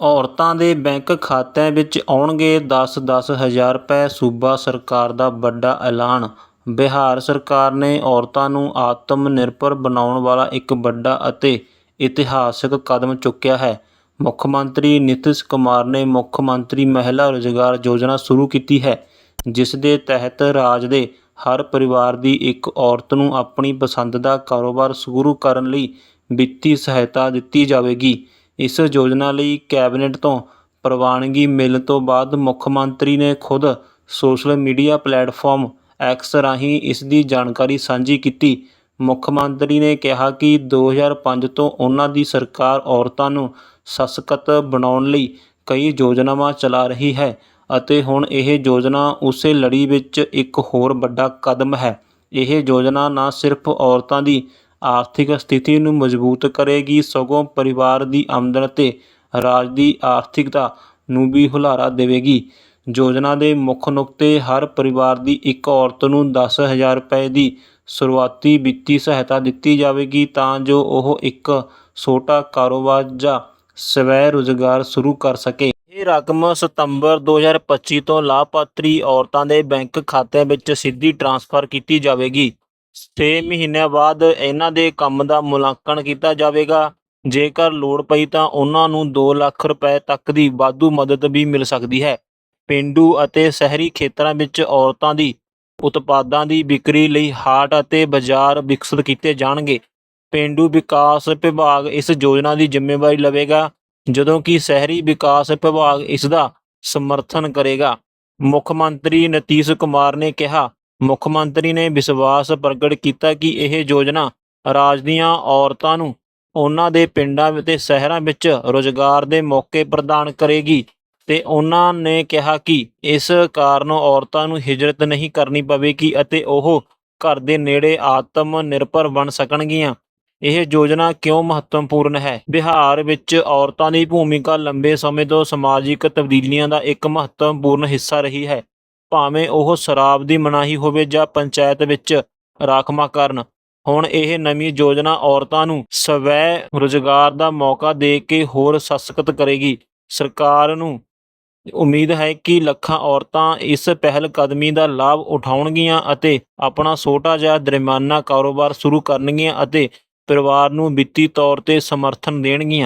ਔਰਤਾਂ ਦੇ ਬੈਂਕ ਖਾਤਿਆਂ ਵਿੱਚ ਆਉਣਗੇ ਦਸ ਦਸ ਹਜ਼ਾਰ ਰੁਪਏ ਸੂਬਾ ਸਰਕਾਰ ਦਾ ਵੱਡਾ ਐਲਾਨ। ਬਿਹਾਰ ਸਰਕਾਰ ਨੇ ਔਰਤਾਂ ਨੂੰ ਆਤਮ ਨਿਰਭਰ ਬਣਾਉਣ ਵਾਲਾ ਇੱਕ ਵੱਡਾ ਅਤੇ ਇਤਿਹਾਸਕ ਕਦਮ ਚੁੱਕਿਆ ਹੈ। ਮੁੱਖ ਮੰਤਰੀ ਨਿਤਿਸ਼ ਕੁਮਾਰ ਨੇ ਮੁੱਖ ਮੰਤਰੀ ਮਹਿਲਾ ਰੁਜ਼ਗਾਰ ਯੋਜਨਾ ਸ਼ੁਰੂ ਕੀਤੀ ਹੈ, ਜਿਸ ਦੇ ਤਹਿਤ ਰਾਜ ਦੇ ਹਰ ਪਰਿਵਾਰ ਦੀ ਇੱਕ ਔਰਤ ਨੂੰ ਆਪਣੀ ਪਸੰਦ ਦਾ ਕਾਰੋਬਾਰ ਸ਼ੁਰੂ ਕਰਨ ਲਈ ਵਿੱਤੀ ਸਹਾਇਤਾ ਦਿੱਤੀ ਜਾਵੇਗੀ। ਇਸ ਯੋਜਨਾ ਲਈ ਕੈਬਨਿਟ ਤੋਂ ਪ੍ਰਵਾਨਗੀ ਮਿਲਣ ਤੋਂ ਬਾਅਦ ਮੁੱਖ ਮੰਤਰੀ ਨੇ ਖੁਦ ਸੋਸ਼ਲ ਮੀਡੀਆ ਪਲੇਟਫਾਰਮ ਐਕਸ ਰਾਹੀਂ ਇਸ ਦੀ ਜਾਣਕਾਰੀ ਸਾਂਝੀ ਕੀਤੀ। ਮੁੱਖ ਮੰਤਰੀ ਨੇ ਕਿਹਾ ਕਿ 2005 ਤੋਂ ਉਹਨਾਂ ਦੀ ਸਰਕਾਰ ਔਰਤਾਂ ਨੂੰ ਸਸ਼ਕਤ ਬਣਾਉਣ ਲਈ ਕਈ ਯੋਜਨਾਵਾਂ ਚਲਾ ਰਹੀ ਹੈ ਅਤੇ ਹੁਣ ਇਹ ਯੋਜਨਾ ਉਸੇ ਲੜੀ ਵਿੱਚ ਇੱਕ ਹੋਰ ਵੱਡਾ ਕਦਮ ਹੈ। ਇਹ ਯੋਜਨਾ ਨਾ ਸਿਰਫ ਔਰਤਾਂ ਦੀ ਆਰਥਿਕ ਸਥਿਤੀ ਨੂੰ ਮਜ਼ਬੂਤ ਕਰੇਗੀ, ਸਗੋਂ ਪਰਿਵਾਰ ਦੀ ਆਮਦਨ ਅਤੇ ਰਾਜ ਦੀ ਆਰਥਿਕਤਾ ਨੂੰ ਵੀ ਹੁਲਾਰਾ ਦੇਵੇਗੀ। ਯੋਜਨਾ ਦੇ ਮੁੱਖ ਨੁਕਤੇ, ਹਰ ਪਰਿਵਾਰ ਦੀ ਇੱਕ ਔਰਤ ਨੂੰ ਦਸ ਹਜ਼ਾਰ ਰੁਪਏ ਦੀ ਸ਼ੁਰੂਆਤੀ ਵਿੱਤੀ ਸਹਾਇਤਾ ਦਿੱਤੀ ਜਾਵੇਗੀ, ਤਾਂ ਜੋ ਉਹ ਇੱਕ ਛੋਟਾ ਕਾਰੋਬਾਰ ਜਾਂ ਸਵੈ ਰੁਜ਼ਗਾਰ ਸ਼ੁਰੂ ਕਰ ਸਕੇ। ਇਹ ਰਕਮ ਸਤੰਬਰ 2025 ਤੋਂ ਲਾਭਪਾਤਰੀ ਔਰਤਾਂ ਦੇ ਬੈਂਕ ਖਾਤਿਆਂ ਵਿੱਚ ਸਿੱਧੀ ਟ੍ਰਾਂਸਫਰ ਕੀਤੀ ਜਾਵੇਗੀ। 6 ਮਹੀਨਿਆਂ ਬਾਅਦ ਇਹਨਾਂ ਦੇ ਕੰਮ ਦਾ ਮੁਲਾਂਕਣ ਕੀਤਾ ਜਾਵੇਗਾ। ਜੇਕਰ ਲੋੜ ਪਈ ਤਾਂ ਉਹਨਾਂ ਨੂੰ 2 ਲੱਖ ਰੁਪਏ ਤੱਕ ਦੀ ਵਾਧੂ ਮਦਦ ਵੀ ਮਿਲ ਸਕਦੀ ਹੈ। ਪਿੰਡੂ ਅਤੇ ਸ਼ਹਿਰੀ ਖੇਤਰਾਂ ਵਿੱਚ ਔਰਤਾਂ ਦੀ ਉਤਪਾਦਾਂ ਦੀ ਵਿਕਰੀ ਲਈ ਹਾਟ ਅਤੇ ਬਾਜ਼ਾਰ ਵਿਕਸਿਤ ਕੀਤੇ ਜਾਣਗੇ। ਪਿੰਡੂ ਵਿਕਾਸ ਵਿਭਾਗ ਇਸ ਯੋਜਨਾ ਦੀ ਜ਼ਿੰਮੇਵਾਰੀ ਲਵੇਗਾ, ਜਦੋਂ ਕਿ ਸ਼ਹਿਰੀ ਵਿਕਾਸ ਵਿਭਾਗ ਇਸ ਦਾ ਸਮਰਥਨ ਕਰੇਗਾ। ਮੁੱਖ ਮੰਤਰੀ ਨਤੀਸ਼ ਕੁਮਾਰ ਨੇ ਕਿਹਾ ਮੁੱਖ ਮੰਤਰੀ ਨੇ ਵਿਸ਼ਵਾਸ ਪ੍ਰਗਟ ਕੀਤਾ ਕਿ ਇਹ ਯੋਜਨਾ ਰਾਜ ਦੀਆਂ ਔਰਤਾਂ ਨੂੰ ਉਹਨਾਂ ਦੇ ਪਿੰਡਾਂ ਅਤੇ ਸ਼ਹਿਰਾਂ ਵਿੱਚ ਰੋਜ਼ਗਾਰ ਦੇ ਮੌਕੇ ਪ੍ਰਦਾਨ ਕਰੇਗੀ ਤੇ ਉਹਨਾਂ ਨੇ ਕਿਹਾ ਕਿ ਇਸ ਕਾਰਨ ਔਰਤਾਂ ਨੂੰ ਹਿਜਰਤ ਨਹੀਂ ਕਰਨੀ ਪਵੇਗੀ ਅਤੇ ਉਹ ਘਰ ਦੇ ਨੇੜੇ ਆਤਮ ਨਿਰਭਰ ਬਣ ਸਕਣਗੀਆਂ। ਇਹ ਯੋਜਨਾ ਕਿਉਂ ਮਹੱਤਵਪੂਰਨ ਹੈ? ਬਿਹਾਰ ਵਿੱਚ ਔਰਤਾਂ ਦੀ ਭੂਮਿਕਾ ਲੰਬੇ ਸਮੇਂ ਤੋਂ ਸਮਾਜਿਕ ਤਬਦੀਲੀਆਂ ਦਾ ਇੱਕ ਮਹੱਤਵਪੂਰਨ ਹਿੱਸਾ ਰਹੀ ਹੈ। ਭਾਵੇਂ ਉਹ ਸ਼ਰਾਬ ਦੀ ਮਨਾਹੀ ਹੋਵੇ ਜਾਂ ਪੰਚਾਇਤ ਵਿੱਚ ਰਾਖਵਾਂਕਰਨ ਹੁਣ ਇਹ ਨਵੀਂ ਯੋਜਨਾ ਔਰਤਾਂ ਨੂੰ ਸਵੈ ਰੁਜ਼ਗਾਰ ਦਾ ਮੌਕਾ ਦੇ ਕੇ ਹੋਰ ਸਸ਼ਕਤ ਕਰੇਗੀ। ਸਰਕਾਰ ਨੂੰ ਉਮੀਦ ਹੈ ਕਿ ਲੱਖਾਂ ਔਰਤਾਂ ਇਸ ਪਹਿਲ ਕਦਮੀ ਦਾ ਲਾਭ ਉਠਾਉਣਗੀਆਂ ਅਤੇ ਆਪਣਾ ਛੋਟਾ ਜਿਹਾ ਦਰਮਿਆਨਾ ਕਾਰੋਬਾਰ ਸ਼ੁਰੂ ਕਰਨਗੀਆਂ ਅਤੇ ਪਰਿਵਾਰ ਨੂੰ ਵਿੱਤੀ ਤੌਰ ਤੇ ਸਮਰਥਨ ਦੇਣਗੀਆਂ।